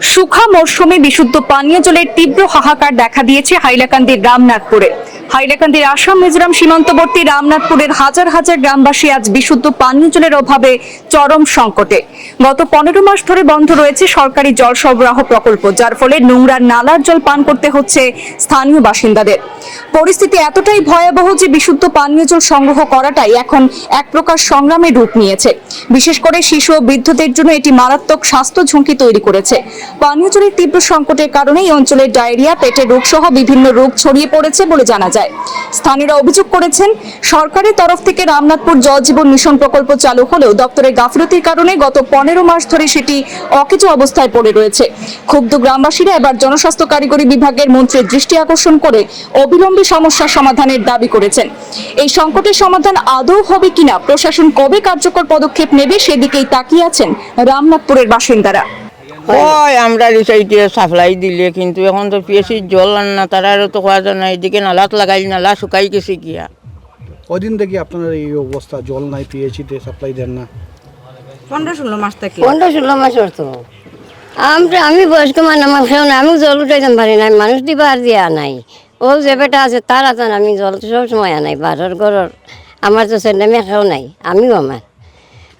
সুখা মরশুমে বিশুদ্ধ পানীয় জলের তীব্র হাহাকার দেখা দিয়েছে হাইলাকান্দির রামনাথপুরে। হাইলাকান্দির আসাম, মিজোরাম সীমান্তবর্তী রামনাথপুরের হাজার হাজার গ্রামবাসী আজ বিশুদ্ধ পানীয় জলের অভাবে চরম সংকটে। গত পনেরো মাস ধরে বন্ধ রয়েছে সরকারি জল সরবরাহ প্রকল্প, যার ফলে নোংরা নালার জল পান করতে হচ্ছে স্থানীয় বাসিন্দাদের। পরিস্থিতি এতটাই ভয়াবহ যে বিশুদ্ধ পানীয় জল সংগ্রহ করাটাই এখন এক প্রকার সংগ্রামের রূপ নিয়েছে। বিশেষ করে শিশু ও বৃদ্ধদের জন্য এটি মারাত্মক স্বাস্থ্য ঝুঁকি তৈরি করেছে। পানীয় জলের তীব্র সংকটের কারণে এই অঞ্চলের ডায়রিয়া, পেটের রোগ সহ বিভিন্ন রোগ ছড়িয়ে পড়েছে বলে জানা যায়। স্থানীয়রা অভিযোগ করেছেন, সরকারের তরফ থেকে রামনাথপুর জল জীবন মিশন প্রকল্প চালু হলেও দপ্তরের গাফিলতির কারণে গত পনেরো মাস ধরে সেটি অকেজো অবস্থায় পড়ে রয়েছে। ক্ষুব্ধ গ্রামবাসীরা এবার জনস্বাস্থ্য কারিগরি বিভাগের মন্ত্রীর দৃষ্টি আকর্ষণ করে অবিলম্বে সমস্যা সমাধানের দাবি করেছেন। এই সংকটের সমাধান আদৌ হবে কিনা, প্রশাসন কবে কার্যকর পদক্ষেপ নেবে সেদিকেই তাকিয়ে আছেন রামনাথপুরের বাসিন্দারা। ওই আমরা রিসাইটে সাপ্লাই দিলে কিন্তু এখন তো পিএসির জল আন না তারা আরও তো কোয়া যায় না এদিকে নালাত লাগাই নালা শুকাই গেছে গিয়া। কদিন থেকে আপনার এই অবস্থা? জল নাই পিএইচিতে সাপ্লাই দেন না। পনেরো ষোলো মাস থেকে। পনেরো ষোলো মাসের তো। আমরা আমি বয়স্ক মানুষ আমার খেয়ে না আমি জল উঠাইতাম পারি না মানুষ দিবা আর দিয়া নাই। ও যে বেটা আছে তার আতান আমি জল সব সময় আনাই বারোর ঘরের। আমার তো ছেলে মেয়েও নাই আমিও আমার।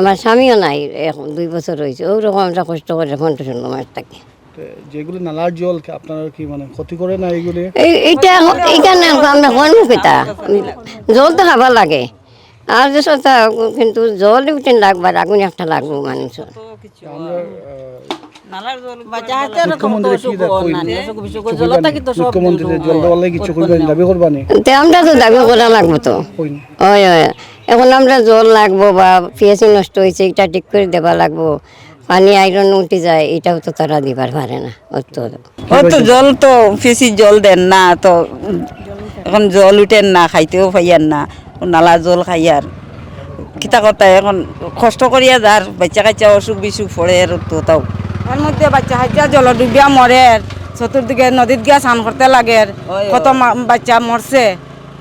আমার স্বামীও নাই এখন দুই বছর হয়েছে। ওরকম আমরা কষ্ট করে ষোলো মাস থাকি যেগুলো নালার জল আপনার কি মানে ক্ষতি করে না এইটা এখন- এইখানে আমরা কোন জল তো খাবার লাগে। আর যে কিন্তু জল উঠেন লাগবার আগুন একটা লাগবো তে আমরা তো দাবি করা লাগবো তো। ওই ওই। এখন আমরা জল লাগবো বা পিএসি নষ্ট হয়েছে এটা ঠিক করে দেবা লাগবো। পানি আইরন উঠে যায় এটাও তো তারা দিবার পারে না অত। তো ও তো জল তো ফেসি জল দেন না তো এখন জল উঠেন না খাইতেও পাইয়ার না নালা জল খাইয়ার। কিতা কথা এখন কষ্ট করিয়া যার বাচ্চা কাচ্চা অসুখ বিসুখ পড়ে আর তো তাও। এর মধ্যে বাচ্চা কাচ্চা জল ডুবিয়া মরে চতুর্দিকে নদীত গিয়া স্নান করতে লাগে কত মা- বাচ্চা মরছে।